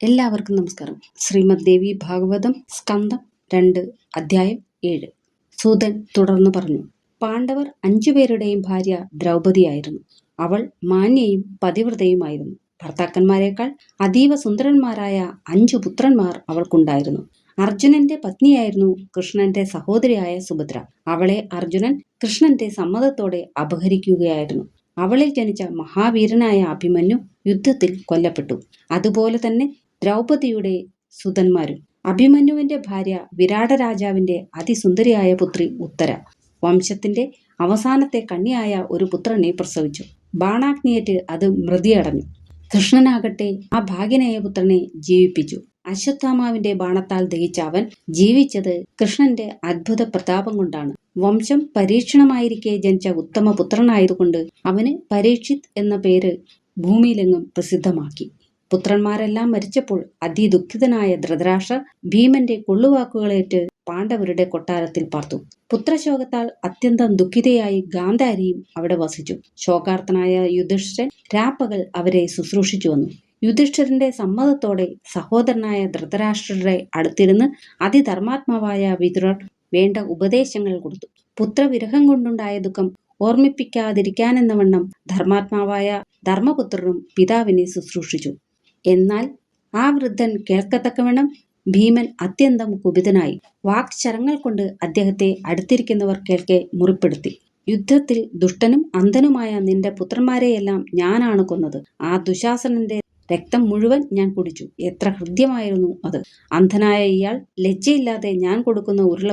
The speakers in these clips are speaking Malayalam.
എല്ലാവർക്കും നമസ്കാരം. ശ്രീമദ് ദേവി ഭാഗവതം സ്കന്ധം രണ്ട് അധ്യായം ഏഴ്. സൂതൻ തുടർന്ന് പറഞ്ഞു പാണ്ഡവർ അഞ്ചുപേരുടെയും ഭാര്യ ദ്രൗപതിയായിരുന്നു. അവൾ മാന്യയും പതിവ്രതയുമായിരുന്നു. ഭർത്താക്കന്മാരെക്കാൾ അതീവ സുന്ദരന്മാരായ അഞ്ചു പുത്രന്മാർ അവൾക്കുണ്ടായിരുന്നു. അർജുനന്റെ പത്നിയായിരുന്നു കൃഷ്ണന്റെ സഹോദരിയായ സുഭദ്ര. അവളെ അർജുനൻ കൃഷ്ണന്റെ സമ്മതത്തോടെ അപഹരിക്കുകയായിരുന്നു. അവളിൽ ജനിച്ച മഹാവീരനായ അഭിമന്യു യുദ്ധത്തിൽ കൊല്ലപ്പെട്ടു. അതുപോലെ തന്നെ ദ്രൗപദിയുടെ സുതന്മാരും അഭിമന്യുവിന്റെ ഭാര്യ വിരാട രാജാവിന്റെ അതിസുന്ദരിയായ പുത്രി ഉത്തര. വംശത്തിന്റെ അവസാനത്തെ കന്യായ ഒരു പുത്രനെ പ്രസവിച്ചു. ബാണാഗ്നിയേറ്റ് അത് മൃതിയടഞ്ഞു. കൃഷ്ണനാകട്ടെ ആ ഭാഗ്യനേയ പുത്രനെ ജീവിപ്പിച്ചു. അശ്വത്ഥാമാവിന്റെ ബാണത്താൽ ദഹിച്ച അവൻ ജീവിച്ചത് കൃഷ്ണന്റെ അത്ഭുത പ്രതാപം കൊണ്ടാണ്. വംശം പരീക്ഷണമായിരിക്കെ ജനിച്ച ഉത്തമ പുത്രനായതുകൊണ്ട് അവന് പരീക്ഷിത് എന്ന പേര് ഭൂമിയിലെങ്ങും പ്രസിദ്ധമാക്കി. പുത്രന്മാരെല്ലാം മരിച്ചപ്പോൾ അതിദുഃഖിതനായ ധൃതരാഷ്ട്രർ ഭീമന്റെ കൊള്ളുവാക്കുകളേറ്റ് പാണ്ഡവരുടെ കൊട്ടാരത്തിൽ പാർത്തു. പുത്രശോകത്താൽ അത്യന്തം ദുഃഖിതയായി ഗാന്ധാരിയും അവിടെ വസിച്ചു. ശോകാർത്ഥനായ യുധിഷ്ഠൻ രാപ്പകൽ അവരെ ശുശ്രൂഷിച്ചു വന്നു. യുധിഷ്ഠിരന്റെ സമ്മതത്തോടെ സഹോദരനായ ധൃതരാഷ്ട്രരുടെ അടുത്തിരുന്ന് അതിധർമാത്മാവായ വിതുരർ വേണ്ട ഉപദേശങ്ങൾ കൊടുത്തു. പുത്രവിരഹം കൊണ്ടുണ്ടായ ദുഃഖം ഓർമ്മിപ്പിക്കാതിരിക്കാനെന്നവണ്ണം ധർമാത്മാവായ ധർമ്മപുത്രനും പിതാവിനെ ശുശ്രൂഷിച്ചു. എന്നാൽ ആ വൃദ്ധൻ കേൾക്കത്തക്കവണ്ണം ഭീമൻ അത്യന്തം കുപിതനായി. വാക്ചരങ്ങൾ കൊണ്ട് അദ്ദേഹത്തെ അടുത്തിരിക്കുന്നവർ കേൾക്കെ മുറിപ്പെടുത്തി. യുദ്ധത്തിൽ ദുഷ്ടനും അന്ധനുമായ നിന്റെ പുത്രന്മാരെയെല്ലാം ഞാനാണ് കൊന്നത്. ആ ദുശാസനന്റെ രക്തം മുഴുവൻ ഞാൻ കുടിച്ചു. എത്ര ഹൃദ്യമായിരുന്നു അത്. അന്ധനായ ഇയാൾ ലജ്ജയില്ലാതെ ഞാൻ കൊടുക്കുന്ന ഉരുള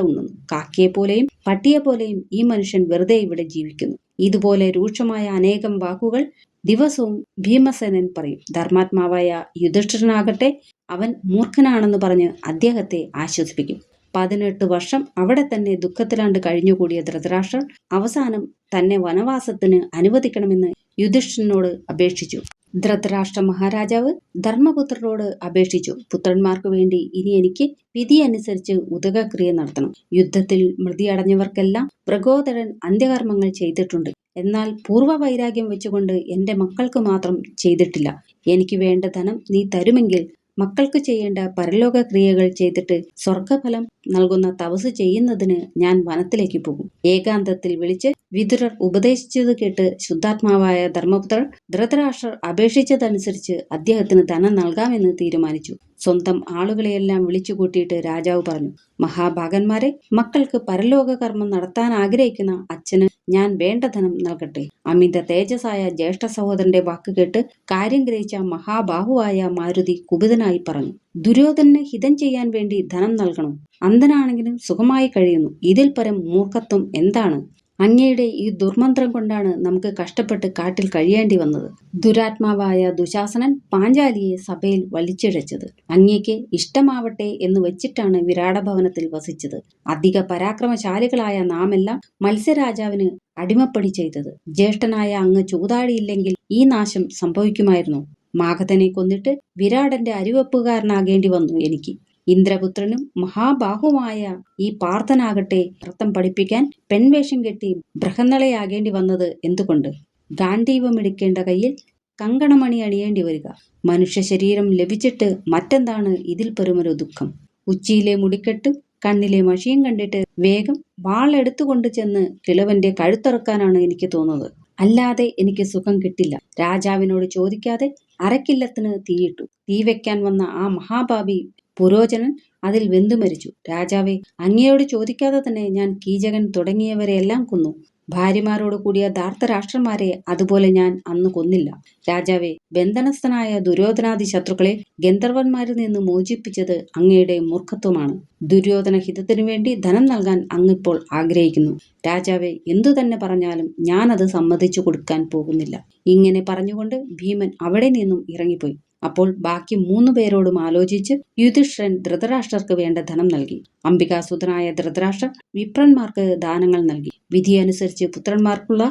പോലെയും പട്ടിയെ പോലെയും ഈ മനുഷ്യൻ വെറുതെ ഇവിടെ ജീവിക്കുന്നു. ഇതുപോലെ രൂക്ഷമായ അനേകം വാക്കുകൾ ദിവസവും ഭീമസേനൻ പറയും ധർമാത്മാവായ യുധിഷ്ഠിരനാകട്ടെ അവൻ മൂർഖനാണെന്ന് പറഞ്ഞ് അദ്ദേഹത്തെ ആശ്വസിപ്പിക്കും. പതിനെട്ട് വർഷം അവിടെ തന്നെ ദുഃഖത്തിലാണ്ട് കഴിഞ്ഞുകൂടിയ ധൃതരാഷ്ട്രൻ അവസാനം തന്നെ വനവാസത്തിന് അനുവദിക്കണമെന്ന് യുധിഷ്ഠിരനോട് അപേക്ഷിച്ചു. ധൃതരാഷ്ട്ര മഹാരാജാവ് ധർമ്മപുത്രരോട് അപേക്ഷിച്ചു പുത്രന്മാർക്ക് വേണ്ടി ഇനി എനിക്ക് വിധി അനുസരിച്ച് ഉദകക്രിയ നടത്തണം. യുദ്ധത്തിൽ മൃതിയടഞ്ഞവർക്കെല്ലാം പ്രകോദരൻ അന്ത്യകർമ്മങ്ങൾ ചെയ്തിട്ടുണ്ട്. എന്നാൽ പൂർവ വൈരാഗ്യം വെച്ചുകൊണ്ട് എന്റെ മക്കൾക്ക് മാത്രം ചെയ്തിട്ടില്ല. എനിക്ക് വേണ്ട ധനം നീ തരുമെങ്കിൽ മക്കൾക്ക് ചെയ്യേണ്ട പരലോക ക്രിയകൾ ചെയ്തിട്ട് സ്വർഗഫലം നൽകുന്ന തപസ് ചെയ്യുന്നതിന് ഞാൻ വനത്തിലേക്ക് പോകും. ഏകാന്തത്തിൽ വിളിച്ച് വിതുരർ ഉപദേശിച്ചത് കേട്ട് ശുദ്ധാത്മാവായ ധർമ്മപുത്രർ ധൃതരാഷ്ട്രർ അപേക്ഷിച്ചതനുസരിച്ച് അദ്ദേഹത്തിന് ധനം നൽകാമെന്ന് തീരുമാനിച്ചു. സ്വന്തം ആളുകളെയെല്ലാം വിളിച്ചു കൂട്ടിയിട്ട് രാജാവ് പറഞ്ഞു മഹാഭാഗന്മാരെ മക്കൾക്ക് പരലോക കർമ്മം നടത്താൻ ആഗ്രഹിക്കുന്ന അച്ഛന് ഞാൻ വേണ്ട ധനം നൽകട്ടെ. അമിത തേജസ്സായ ജ്യേഷ്ഠ സഹോദരന്റെ വാക്ക് കേട്ട് കാര്യം ഗ്രഹിച്ച മഹാബാഹുവായ മാരുതി കുപിതനായി പറഞ്ഞു ദുര്യോധനന് ഹിതം ചെയ്യാൻ വേണ്ടി ധനം നൽകണം. അന്ധനാണെങ്കിലും സുഖമായി കഴിയുന്നു. ഇതിൽ പരം മൂർഖത്വം എന്താണ്? അങ്ങയുടെ ഈ ദുർമന്ത്രം കൊണ്ടാണ് നമുക്ക് കഷ്ടപ്പെട്ട് കാട്ടിൽ കഴിയേണ്ടി വന്നത്. ദുരാത്മാവായ ദുശാസനൻ പാഞ്ചാലിയെ സഭയിൽ വലിച്ചിഴച്ചത്. അങ്ങേക്ക് ഇഷ്ടമാവട്ടെ എന്ന് വെച്ചിട്ടാണ് വിരാടഭവനത്തിൽ വസിച്ചത്. അധിക പരാക്രമശാലികളായ നാമെല്ലാം മത്സ്യരാജാവിന് അടിമപ്പണി ചെയ്തത്. ജ്യേഷ്ഠനായ അങ്ങ് ചൂതാടിയില്ലെങ്കിൽ ഈ നാശം സംഭവിക്കുമായിരുന്നു. മാഘതനെ കൊന്നിട്ട് വിരാടന്റെ അരിവെപ്പുകാരനാകേണ്ടി വന്നു എനിക്ക്. ഇന്ദ്രപുത്രനും മഹാബാഹുവായ ഈ പാർത്ഥനാകട്ടെ നൃത്തം പഠിപ്പിക്കാൻ പെൺവേഷം കെട്ടി ബൃഹന്നളയാകേണ്ടി വന്നത് എന്തുകൊണ്ട്? ഗാന്ധീവം എടുക്കേണ്ട കയ്യിൽ കങ്കണമണി അണിയേണ്ടി വരിക. മനുഷ്യ ശരീരം ലഭിച്ചിട്ട് മറ്റെന്താണ് ഇതിൽ പെരുമൊരു ദുഃഖം? ഉച്ചിയിലെ മുടിക്കെട്ടും കണ്ണിലെ മഷിയും കണ്ടിട്ട് വേഗം വാളെടുത്തുകൊണ്ട് ചെന്ന് കിളവന്റെ കഴുത്തറക്കാനാണ് എനിക്ക് തോന്നുന്നത്. അല്ലാതെ എനിക്ക് സുഖം കിട്ടില്ല. രാജാവിനോട് ചോദിക്കാതെ അരക്കില്ലത്തിന് തീയിട്ടു. തീ വെക്കാൻ വന്ന ആ മഹാഭാവി പുരോചനൻ അതിൽ വെന്തു മരിച്ചു. രാജാവെ അങ്ങയോട് ചോദിക്കാതെ തന്നെ ഞാൻ കീചകൻ തുടങ്ങിയവരെയെല്ലാം കൊന്നു. ഭാര്യമാരോട് കൂടിയ ധാർത്തരാഷ്ട്രന്മാരെ അതുപോലെ ഞാൻ അന്ന് കൊന്നില്ല. രാജാവെ ബന്ധനസ്ഥനായ ദുര്യോധനാദി ശത്രുക്കളെ ഗന്ധർവന്മാരിൽ നിന്ന് മോചിപ്പിച്ചത് അങ്ങയുടെ മൂർഖത്വമാണ്. ദുര്യോധന ഹിതത്തിനു വേണ്ടി ധനം നൽകാൻ അങ്ങിപ്പോൾ ആഗ്രഹിക്കുന്നു. രാജാവെ എന്തു തന്നെ പറഞ്ഞാലും ഞാനത് സമ്മതിച്ചു കൊടുക്കാൻ പോകുന്നില്ല. ഇങ്ങനെ പറഞ്ഞുകൊണ്ട് ഭീമൻ അവിടെ നിന്നും ഇറങ്ങിപ്പോയി. അപ്പോൾ ബാക്കി മൂന്നു പേരോടും ആലോചിച്ച് യുധിഷ്ഠിരൻ ധൃതരാഷ്ട്രർക്ക് വേണ്ട ധനം നൽകി. അംബികാസുതനായ ധൃതരാഷ്ട്രർ വിപ്രന്മാർക്ക് ദാനങ്ങൾ നൽകി. വിധിയനുസരിച്ച് പുത്രന്മാർക്കുള്ള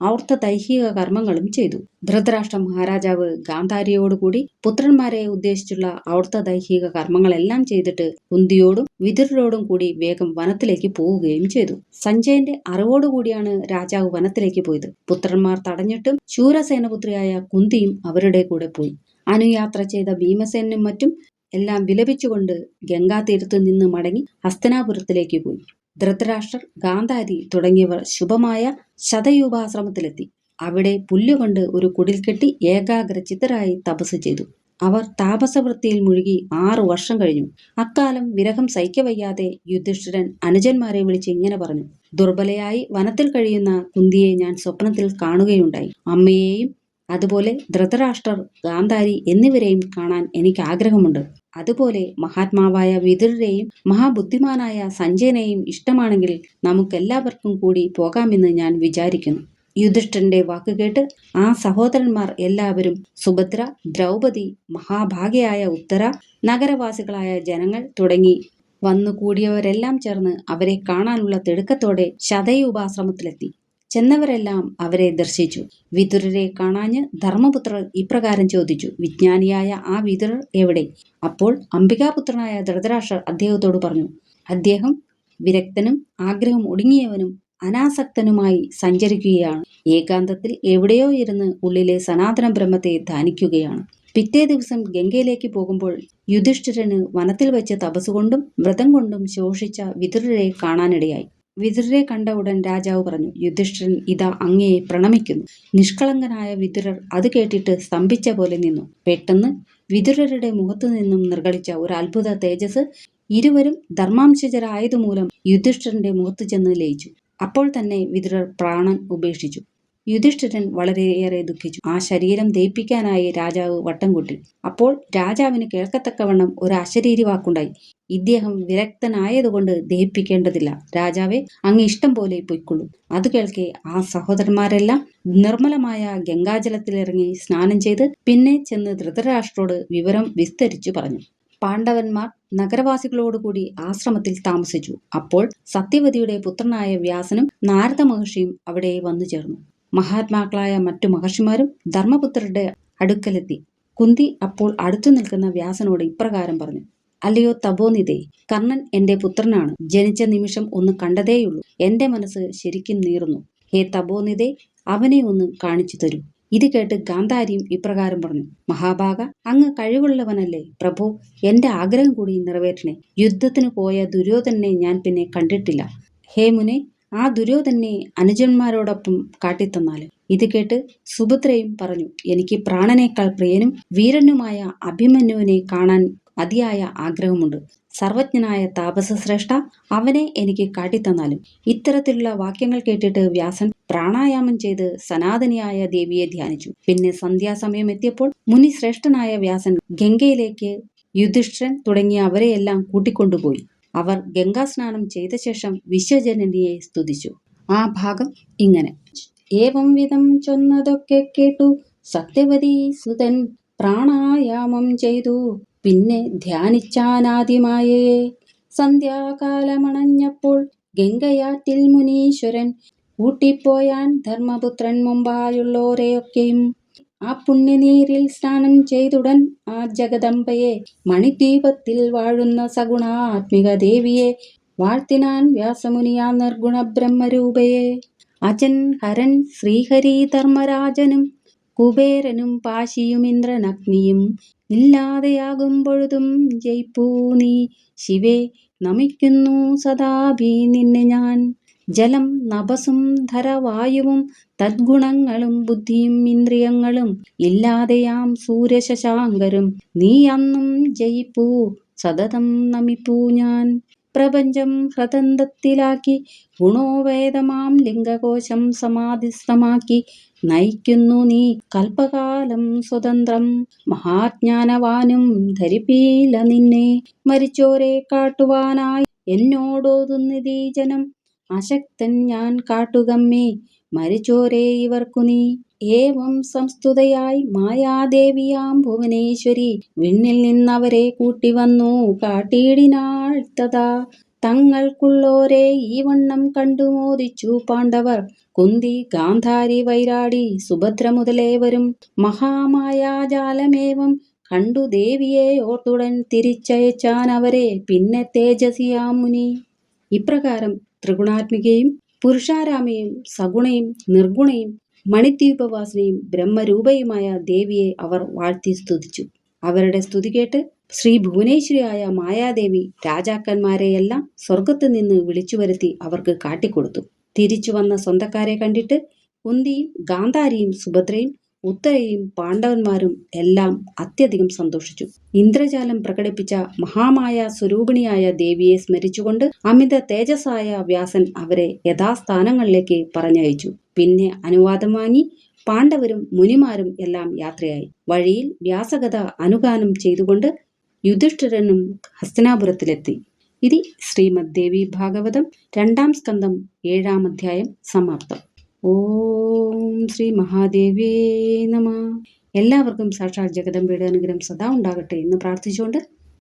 ഔർത്ത ദൈഹിക കർമ്മങ്ങളും ചെയ്തു. ധൃതരാഷ്ട്ര മഹാരാജാവ് ഗാന്ധാരിയോടുകൂടി പുത്രന്മാരെ ഉദ്ദേശിച്ചുള്ള ഔർത്ത ദൈഹിക കർമ്മങ്ങളെല്ലാം ചെയ്തിട്ട് കുന്തിയോടും വിതുരോടും കൂടി വേഗം വനത്തിലേക്ക് പോവുകയും ചെയ്തു. സഞ്ജയന്റെ അറിവോടുകൂടിയാണ് രാജാവ് വനത്തിലേക്ക് പോയത്. പുത്രന്മാർ തടഞ്ഞിട്ടും ശൂരസേനപുത്രിയായ കുന്തിയും അവരുടെ കൂടെ പോയി. അനുയാത്ര ചെയ്ത ഭീമസേനും മറ്റും എല്ലാം വിലപിച്ചുകൊണ്ട് ഗംഗാതീരത്ത് നിന്ന് മടങ്ങി ഹസ്തനാപുരത്തിലേക്ക് പോയി. ധൃതരാഷ്ട്രർ ഗാന്ധാരി തുടങ്ങിയവർ ശുഭമായ ശതയൂപാശ്രമത്തിലെത്തി. അവിടെ പുല്ലുകൊണ്ട് ഒരു കുടിൽ കെട്ടി ഏകാഗ്ര ചിത്തരായി തപസ് ചെയ്തു. അവർ താപസവൃത്തിയിൽ മുഴുകി ആറു വർഷം കഴിഞ്ഞു. അക്കാലം വിരഹം സഹിക്കവയ്യാതെ യുധിഷ്ഠിരൻ അനുജന്മാരെ വിളിച്ച് ഇങ്ങനെ പറഞ്ഞു. ദുർബലയായി വനത്തിൽ കഴിയുന്ന കുന്തിയെ ഞാൻ സ്വപ്നത്തിൽ കാണുകയുണ്ടായി. അമ്മയെയും അതുപോലെ ധൃതരാഷ്ട്രർ ഗാന്ധാരി എന്നിവരെയും കാണാൻ എനിക്ക് ആഗ്രഹമുണ്ട് അതുപോലെ മഹാത്മാവായ വിതുരരെയും മഹാബുദ്ധിമാനായ സഞ്ജയനെയും ഇഷ്ടമാണെങ്കിൽ നമുക്കെല്ലാവർക്കും കൂടി പോകാമെന്ന് ഞാൻ വിചാരിക്കുന്നു. യുധിഷ്ഠന്റെ വാക്കുകേട്ട് ആ സഹോദരന്മാർ എല്ലാവരും സുഭദ്ര ദ്രൗപദി മഹാഭാഗ്യയായ ഉത്തര നഗരവാസികളായ ജനങ്ങൾ തുടങ്ങി. വന്നുകൂടിയവരെല്ലാം ചേർന്ന് അവരെ കാണാനുള്ള തിടുക്കത്തോടെ ശതയൂപാശ്രമത്തിലെത്തി ചെന്നവരെല്ലാം അവരെ ദർശിച്ചു. വിതുരരെ കാണാഞ്ഞ് ധർമ്മപുത്രർ ഇപ്രകാരം ചോദിച്ചു വിജ്ഞാനിയായ ആ വിതുരർ എവിടെ? അപ്പോൾ അംബികാപുത്രനായ ധൃതരാഷ്ട്രർ അദ്ദേഹത്തോട് പറഞ്ഞു അദ്ദേഹം വിരക്തനും ആഗ്രഹം ഒടുങ്ങിയവനും അനാസക്തനുമായി സഞ്ചരിക്കുകയാണ്. ഏകാന്തത്തിൽ എവിടെയോ ഇരുന്ന് ഉള്ളിലെ സനാതന ബ്രഹ്മത്തെ ധ്യാനിക്കുകയാണ്. പിറ്റേ ദിവസം ഗംഗയിലേക്ക് പോകുമ്പോൾ യുധിഷ്ഠിരന് വനത്തിൽ വെച്ച് തപസ്സുകൊണ്ടും വ്രതം കൊണ്ടും ശോഷിച്ച വിതുരരെ കാണാനിടയായി. വിതുരരെ കണ്ട ഉടൻ രാജാവ് പറഞ്ഞു യുധിഷ്ഠിരൻ ഇതാ അങ്ങയെ പ്രണമിക്കുന്നു. നിഷ്കളങ്കനായ വിതുരർ അത് കേട്ടിട്ട് സ്തംഭിച്ച പോലെ നിന്നു. പെട്ടെന്ന് വിതുരരുടെ മുഖത്തു നിന്നും നിർഗളിച്ച ഒരു അത്ഭുത തേജസ് ഇരുവരും ധർമാംശജരായതുമൂലം യുധിഷ്ഠിരന്റെ മുഖത്തു ചെന്ന് ലയിച്ചു. അപ്പോൾ തന്നെ വിതുരർ പ്രാണൻ ഉപേക്ഷിച്ചു. യുധിഷ്ഠിരൻ വളരെയേറെ ദുഃഖിച്ചു. ആ ശരീരം ദയിപ്പിക്കാനായി രാജാവ് വട്ടം കൂട്ടി. അപ്പോൾ രാജാവിന് കേൾക്കത്തക്കവണ്ണം ഒരു അശരീരി വാക്കുണ്ടായി. ഇദ്ദേഹം വിരക്തനായതുകൊണ്ട് ദഹിപ്പിക്കേണ്ടതില്ല. രാജാവെ അങ്ങ് ഇഷ്ടം പോലെ പൊയ്ക്കൊള്ളൂ. അത് കേൾക്കെ ആ സഹോദരന്മാരെല്ലാം നിർമ്മലമായ ഗംഗാജലത്തിലിറങ്ങി സ്നാനം ചെയ്ത് പിന്നെ ചെന്ന് ധൃതരാഷ്ട്രോട് വിവരം വിസ്തരിച്ചു പറഞ്ഞു. പാണ്ഡവന്മാർ നഗരവാസികളോടുകൂടി ആശ്രമത്തിൽ താമസിച്ചു. അപ്പോൾ സത്യവതിയുടെ പുത്രനായ വ്യാസനും നാരദ മഹർഷിയും അവിടെ വന്നു ചേർന്നു. മഹാത്മാക്കളായ മറ്റു മഹർഷിമാരും ധർമ്മപുത്രരുടെ അടുക്കലെത്തി. കുന്തി അപ്പോൾ അടുത്തു നിൽക്കുന്ന വ്യാസനോട് ഇപ്രകാരം പറഞ്ഞു അല്ലയോ തപോനിതേ കർണൻ എന്റെ പുത്രനാണ്. ജനിച്ച നിമിഷം ഒന്ന് കണ്ടതേയുള്ളൂ. എന്റെ മനസ്സ് ശരിക്കും നീറുന്നു. ഹേ തപോനിതേ അവനെ ഒന്ന് കാണിച്ചു തരൂ ഇത് കേട്ട് ഗാന്ധാരിയും ഇപ്രകാരം പറഞ്ഞു മഹാഭാഗ അങ്ങ് കഴിവുള്ളവനല്ലേ പ്രഭു? എന്റെ ആഗ്രഹം കൂടി നിറവേറ്റണേ. യുദ്ധത്തിന് പോയ ദുര്യോധനെ ഞാൻ പിന്നെ കണ്ടിട്ടില്ല. ഹേ മുനെ ആ ദുര്യോധനെ അനുജന്മാരോടൊപ്പം കാട്ടിത്തന്നാൽ. ഇത് കേട്ട് സുഭദ്രയും പറഞ്ഞു എനിക്ക് പ്രാണനേക്കാൾ പ്രിയനും വീരനുമായ അഭിമന്യുവിനെ കാണാൻ അതിയായ ആഗ്രഹമുണ്ട്. സർവജ്ഞനായ താപസശ്രേഷ്ഠ അവനെ എനിക്ക് കാട്ടിത്തന്നാലും. ഇത്തരത്തിലുള്ള വാക്യങ്ങൾ കേട്ടിട്ട് വ്യാസൻ പ്രാണായാമം ചെയ്ത് സനാതനിയായ ദേവിയെ ധ്യാനിച്ചു. പിന്നെ സന്ധ്യാസമയം എത്തിയപ്പോൾ മുനി ശ്രേഷ്ഠനായ വ്യാസൻ ഗംഗയിലേക്ക് യുധിഷ്ഠിരൻ തുടങ്ങിയ അവരെയെല്ലാം കൂട്ടിക്കൊണ്ടുപോയി. അവർ ഗംഗാസ്നാനം ചെയ്ത ശേഷം വിശ്വജനനിയെ സ്തുതിച്ചു. ആ ഭാഗം ഇങ്ങനെ. ഏവം വിധം ചൊന്നതൊക്കെ കേട്ടു. സത്യവതി സുതൻ പ്രാണായാമം ചെയ്തു. പിന്നെ ധ്യാനിച്ചാനാദിമായേ സന്ധ്യാകാലമണഞ്ഞപ്പോൾ ഗംഗയാറ്റിൽ മുനീശ്വരൻ കൂട്ടിപ്പോയാൻ ധർമ്മപുത്രൻ മുമ്പായുള്ളോരെയൊക്കെയും ആ പുണ്യനീരിൽ സ്നാനം ചെയ്തുടൻ ആ ജഗദമ്പയെ മണിദ്വീപത്തിൽ വാഴുന്ന സഗുണാത്മിക ദേവിയെ വാഴ്ത്തിനാൻ വ്യാസമുനിയാ നിർഗുണ ബ്രഹ്മരൂപയെ അജൻ ഹരൻ ശ്രീഹരി ധർമ്മരാജനും കുബേരനും പാശിയും ഇന്ദ്രനഗ്നിയും ഇല്ലാതെയാകുമ്പൊഴുതും ജയിപ്പൂ നീ ശിവേ നമിക്കുന്നു സദാഭി നിന്നെ ഞാൻ. ജലം നഭസും ധരവായുവും തദ്ഗുണങ്ങളും ബുദ്ധിയും ഇന്ദ്രിയങ്ങളും ഇല്ലാതെയാം സൂര്യശശാങ്കരും. നീ അന്നും ജയിപ്പൂ സതതം നമിപ്പൂ ഞാൻ. പ്രപഞ്ചം ഹൃദന്തത്തിലാക്കി ഗുണോവേദമാം ലിംഗകോശം സമാധിസ്ഥമാക്കി നയിക്കുന്നു നീ കൽപ്പകാലം സ്വതന്ത്രം. മഹാജ്ഞാനവാനും ധരിപ്പീല നിന്നെ. മരിച്ചോരെ കാട്ടുവാനായി എന്നോടോതുന്നിതീ ജനം അശക്തൻ ഞാൻ കാട്ടുകമ്മേ മരിച്ചോരേ ഇവർക്കു നീ. ഏവം സംസ്തുതയായി മായാദേവിയാം ഭുവനേശ്വരി വിണ്ണിൽ നിന്നവരെ കൂട്ടി വന്നു കാട്ടിയിടിനാൾ തഥാ. തങ്ങൾക്കുള്ളോരെ ഈ വണ്ണം കണ്ടു മോദിച്ചു പാണ്ഡവർ. കുന്തി ഗാന്ധാരി വൈരാടി സുഭദ്ര മുതലേവരും മഹാമായാജാലമേവം കണ്ടു ദേവിയെ ഓർത്തുടൻ തിരിച്ചയച്ചാൻ അവരെ പിന്നെ തേജസിയാമുനി ഇപ്രകാരം ത്രിഗുണാത്മികയും പുരുഷാരാമയും സഗുണയും നിർഗുണയും മണിദ്വീപവാസിനിയും ബ്രഹ്മരൂപയുമായ ദേവിയെ അവർ വാഴ്ത്തി സ്തുതിച്ചു. അവരുടെ സ്തുതി കേട്ട് ശ്രീ ഭുവനേശ്വരിയായ മായാദേവി രാജാക്കന്മാരെയെല്ലാം സ്വർഗത്തു നിന്ന് വിളിച്ചു വരുത്തി അവർക്ക് കാട്ടിക്കൊടുത്തു. തിരിച്ചു വന്ന സ്വന്തക്കാരെ കണ്ടിട്ട് കുന്തിയും ഗാന്ധാരിയും സുഭദ്രയും ഉത്തരയും പാണ്ഡവന്മാരും എല്ലാം അത്യധികം സന്തോഷിച്ചു. ഇന്ദ്രജാലം പ്രകടിപ്പിച്ച മഹാമായ സ്വരൂപിണിയായ ദേവിയെ സ്മരിച്ചുകൊണ്ട് അമിത തേജസ്സായ വ്യാസൻ അവരെ യഥാസ്ഥാനങ്ങളിലേക്ക് പറഞ്ഞയച്ചു. പിന്നെ അനുവാദം വാങ്ങി പാണ്ഡവരും മുനിമാരും എല്ലാം യാത്രയായി. വഴിയിൽ വ്യാസകഥ അനുഗാനം ചെയ്തുകൊണ്ട് യുധിഷ്ഠിരനും ഹസ്തനാപുരത്തിലെത്തി. ഇതി ശ്രീമദ് ദേവി ഭാഗവതം രണ്ടാം സ്കന്ധം ഏഴാം അധ്യായം സമാപ്തം. ഓം ശ്രീ മഹാദേവേ നമ. എല്ലാവർക്കും സാക്ഷാത് ജഗദമ്പയുടെ അനുഗ്രഹം സദാ ഉണ്ടാകട്ടെ എന്ന് പ്രാർത്ഥിച്ചുകൊണ്ട്